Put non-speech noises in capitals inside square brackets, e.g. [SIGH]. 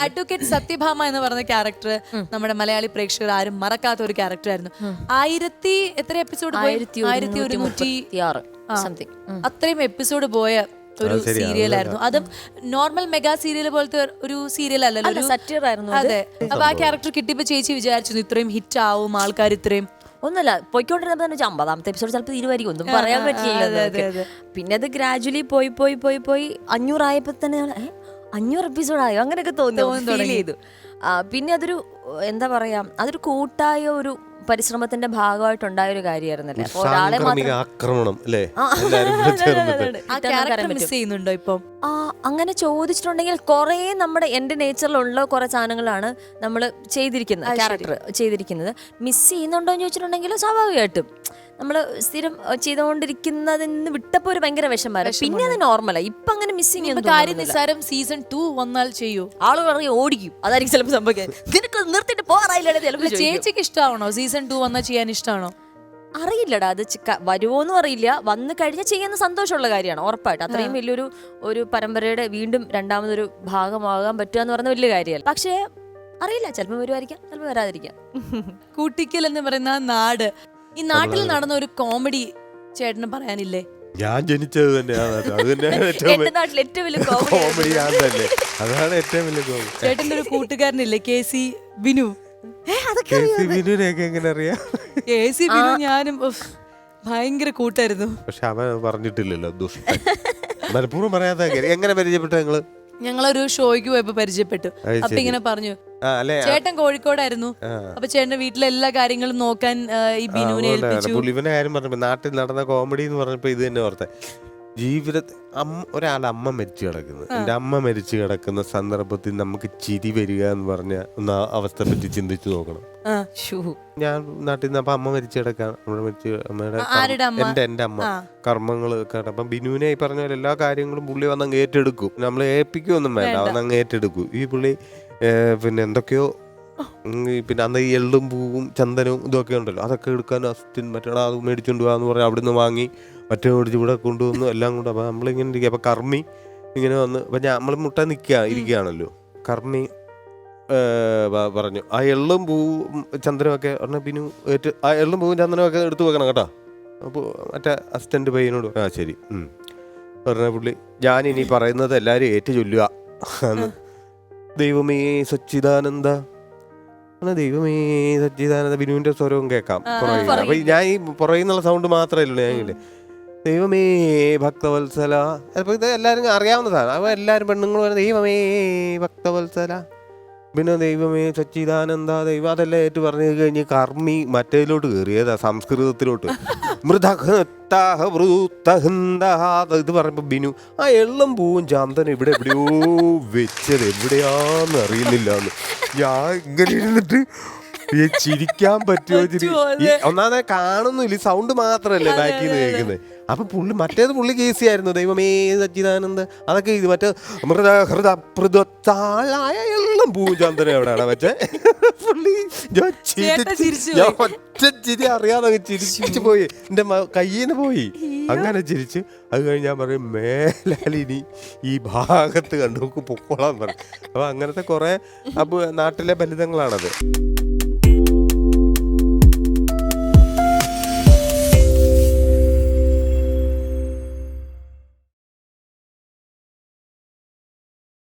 Advocate Satyabhama എന്ന് പറഞ്ഞ character നമ്മുടെ മലയാളി പ്രേക്ഷകർ ആരും മറക്കാത്ത ഒരു ക്യാരക്ടർ ആയിരുന്നു ആയിരത്തി എത്ര എപ്പിസോഡ് ആയിരത്തി ഒരുന്നൂറ്റി അത്രയും എപ്പിസോഡ് പോയ ഒരു സീരിയൽ ആയിരുന്നു. അതും നോർമൽ മെഗാ സീരിയൽ പോലത്തെ ഒരു സീരിയൽ അല്ലല്ലോ ആയിരുന്നു അതെ. അപ്പൊ ആ ക്യാരക്ടർ കിട്ടിയപ്പോ ചേച്ചി വിചാരിച്ചു ഇത്രയും ഹിറ്റ് ആവും ആൾക്കാർ ഇത്രയും ഒന്നുമല്ല പൊയ്ക്കൊണ്ടിരുന്നപ്പോ തന്നെ വെച്ചാൽ അമ്പതാമത്തെ എപ്പിസോഡ് ചിലപ്പോൾ ഇരുവായിരിക്കും ഒന്നും പറയാൻ പറ്റില്ല അതെ, അതെ, അതെ. പിന്നെ അത് ഗ്രാജുവലി പോയി പോയി പോയി പോയി അഞ്ഞൂറായപ്പോ തന്നെ ഞാൻ, "ഏ, അഞ്ഞൂറ് എപ്പിസോഡ് ആയോ അങ്ങനെയൊക്കെ തോന്നി ഫീൽ ചെയ്തു. പിന്നെ അതൊരു എന്താ പറയാ അതൊരു കൂട്ടായ ഒരു പരിശ്രമത്തിന്റെ ഭാഗമായിട്ടുണ്ടായ ഒരു കാര്യമായിരുന്നല്ലേ ഒരാളെ മാത്രം ആക്രമണം അല്ലേ? [LAUGHS] ചെയ്യുന്നുണ്ടോ ഇപ്പം? ആ അങ്ങനെ ചോദിച്ചിട്ടുണ്ടെങ്കിൽ കുറേ നമ്മുടെ എന്റെ നേച്ചറിലുള്ള കുറേ സാധനങ്ങളാണ് നമ്മൾ ചെയ്തിരിക്കുന്നത് ക്യാരക്ടർ ചെയ്തിരിക്കുന്നത്. മിസ് ചെയ്യുന്നുണ്ടോ എന്ന് ചോദിച്ചിട്ടുണ്ടെങ്കിൽ സ്വാഭാവികമായിട്ടും. നമ്മൾ സ്ഥിരം ചെയ്തുകൊണ്ടിരിക്കുന്നതിൽ നിന്ന് വിട്ടപ്പോൾ ഒരു ഭയങ്കര വിഷമമായിരുന്നു. പിന്നെ അത് നോർമലായി ഇപ്പൊ അങ്ങനെ ഇപ്പൊ കാര്യം നിസ്സാരം സീസൺ ടു വന്നാൽ ചെയ്യൂ. ആൾ പറയും ഓടിക്കും. അതായിരിക്കും ചിലപ്പോൾ സംഭവിക്കാൻ. നിനക്ക് നിർത്തിട്ട് പോകാറായില്ല ചിലപ്പോൾ ചേച്ചിക്ക് ഇഷ്ടമാണോ സീസൺ ടു വന്നാൽ ചെയ്യാൻ ഇഷ്ടമാണോ അറിയില്ലടാ അത് വരുവോന്നും അറിയില്ല. വന്നു കഴിഞ്ഞാൽ ചെയ്യുന്ന സന്തോഷമുള്ള കാര്യമാണ് ഉറപ്പായിട്ട്. അത്രയും വലിയൊരു ഒരു പരമ്പരയുടെ വീണ്ടും രണ്ടാമതൊരു ഭാഗമാകാൻ പറ്റുക എന്ന് പറഞ്ഞ വലിയ കാര്യമല്ല. പക്ഷേ അറിയില്ല ചിലപ്പോൾ വരുമായിരിക്കാം ചിലപ്പോൾ വരാതിരിക്കാം. കൂട്ടിക്കൽ എന്ന് പറയുന്ന നാട്. ഈ നാട്ടിൽ നടന്ന ഒരു കോമഡി ചേട്ടന് പറയാനില്ലേ? ഞാൻ ജനിച്ചത് തന്നെയാണ് അത്. അത് തന്നെയാണ് [LAUGHS] ഏറ്റവും എന്റെ നാട്ടിൽ ഏറ്റവും വലിയ കോമഡി [LAUGHS] കോമഡി ഞാൻ തന്നെ. അതാണ് ഏറ്റവും വലിയ കോമഡി. ചേട്ടന്റെ ഒരു കൂട്ടുകാരനില്ലേ K C Binu K C ബിനുവിനെയൊക്കെ എങ്ങനെ അറിയാം? കെ സി ബിനു ഞാനും ഉഫ്, ഭയങ്കര കൂട്ടായിരുന്നു. പക്ഷെ അവൻ പറഞ്ഞിട്ടില്ലല്ലോ ദുഷ്ടൻ മനഃപൂർവം പറയാത്ത കാര്യം. എങ്ങനെ പരിചയപ്പെട്ടു നിങ്ങൾ ഞങ്ങളൊരു ഷോയ്ക്ക് പോയപ്പോ പരിചയപ്പെട്ടു. അത് അപ്പൊ ശരി. ഇങ്ങനെ പറഞ്ഞു അല്ലേ? ചേട്ടൻ കോഴിക്കോടായിരുന്നു. അപ്പൊ ചേട്ടന്റെ വീട്ടിലെ എല്ലാ കാര്യങ്ങളും നോക്കാൻ ഈ ബിനുവിനെ ഏൽപ്പിച്ചു. പുള്ളി ഇവന്റെ കാര്യം പറഞ്ഞപ്പോ നാട്ടിൽ നടന്ന കോമഡി എന്ന് പറഞ്ഞപ്പോ ഇത് തന്നെ ഓർത്തെ. ജീവിതത്തിൽ അമ്മ ഒരാളുടെ അമ്മ മരിച്ചു കിടക്കുന്നു. എന്റെ അമ്മ മരിച്ചു കിടക്കുന്ന സന്ദർഭത്തിൽ നമുക്ക് ചിരി വരിക എന്ന് പറഞ്ഞ ഒന്ന് അവസ്ഥ പറ്റി ചിന്തിച്ചു നോക്കണം. ഞാൻ നാട്ടിൽ നിന്ന് അപ്പൊ അമ്മ മരിച്ചു കിടക്കാണ്. നമ്മുടെ മരിച്ചു അമ്മയുടെ? എന്റെ എന്റെ അമ്മ. കർമ്മങ്ങൾ അപ്പൊ ബിനുവിനെ ഈ പറഞ്ഞ പോലെ എല്ലാ കാര്യങ്ങളും പുള്ളി വന്ന് അങ്ങ് ഏറ്റെടുക്കും. നമ്മൾ ഏൽപ്പിക്കുകയൊന്നും വേണ്ട അവൻ അങ്ങ് ഏറ്റെടുക്കും. ഈ പുള്ളി പിന്നെ എന്തൊക്കെയോ പിന്നെ അന്ന് ഈ എള്ളും പൂവും ചന്ദനവും ഇതൊക്കെ ഉണ്ടല്ലോ. അതൊക്കെ എടുക്കാൻ അസ്റ്റിൻ മറ്റേ അത് മേടിച്ചുകൊണ്ട് പോകാന്ന് പറഞ്ഞാൽ അവിടെ നിന്ന് വാങ്ങി മറ്റേ മേടിച്ച് ഇവിടെ കൊണ്ടുവന്നു എല്ലാം കൊണ്ട് അപ്പം നമ്മളിങ്ങനെ ഇരിക്കുക അപ്പം കർമ്മി ഇങ്ങനെ വന്ന് അപ്പം ഞാൻ നമ്മൾ മുട്ട നിൽക്കുക ഇരിക്കുകയാണല്ലോ കർമ്മി പറഞ്ഞു ആ എള്ളും പൂവും ചന്ദനവും ഒക്കെ പറഞ്ഞ ബിനു ഏറ്റ് ആ എള്ളും പൂവും ചന്ദനവും ഒക്കെ എടുത്തു വെക്കണം കേട്ടോ. അപ്പോൾ മറ്റേ അസിസ്റ്റന്റ് പയ്യനോട് ആ ശരി. പറഞ്ഞ പുള്ളി ഞാൻ ഇനി പറയുന്നത് എല്ലാവരും ഏറ്റു ചൊല്ലുക എന്ന്. ദൈവമേ സച്ചിദാനന്ദ. ദൈവമേ സച്ചിദാനന്ദ ബിനുവിന്റെ സ്വരവും കേൾക്കാം. അപ്പൊ ഞാൻ ഈ പുറയുന്നുള്ള സൗണ്ട് മാത്രമേ ഞാൻ ദൈവമേ ഭക്തവത്സല. അപ്പൊ ഇത് എല്ലാവരും അറിയാവുന്നതാണ് അപ്പൊ എല്ലാവരും പെണ്ണുങ്ങളും ദൈവമേ ഭക്തവത്സല. പിന്നെ ദൈവമേ സച്ചിദാനന്ദ ദൈവം അതെല്ലാം ഏറ്റു പറഞ്ഞു കഴിഞ്ഞ് കർമ്മി മറ്റേതിലോട്ട് കയറിയതാ സംസ്കൃതത്തിലോട്ട്. [LAUGHS] ഇത് പറഞ്ഞപ്പോ ബിനു ആ എള്ളം പൂവും ചാന്തൻ ഇവിടെ എവിടെയോ വെച്ചത് എവിടെയാന്ന് അറിയുന്നില്ല ഞാൻ ഇങ്ങനെ ഇരുന്നിട്ട് ചിരിക്കാൻ പറ്റുമോ ചിരി ഈ ഒന്നാമതെ കാണുന്നില്ല സൗണ്ട് മാത്രല്ലേ ബാക്കിൽ നിന്ന് കേൾക്കുന്നത് അപ്പൊ പുള്ളി മറ്റേത് പുള്ളി കേസി ആയിരുന്നു. ദൈവമേ സച്ചിദാനന്ദ. അതൊക്കെ ഇത് മറ്റേ മൃത ഹൃദ എല്ലാം പൂജാന്തരം എവിടെയാണ് പക്ഷേ പുള്ളി ഞാൻ ഒറ്റ ചിരി അറിയാതെ ചിരിച്ചു പോയി. എന്റെ കയ്യിൽ നിന്ന് പോയി. അങ്ങനെ ചിരിച്ച് അത് കഴിഞ്ഞ് ഞാൻ പറയും മേലാലിനി ഈ ഭാഗത്ത് കണ്ടു നമുക്ക് പൊക്കോളാൻ പറയും. അപ്പൊ അങ്ങനത്തെ കുറെ അപ്പൊ നാട്ടിലെ ഫലിതങ്ങളാണത്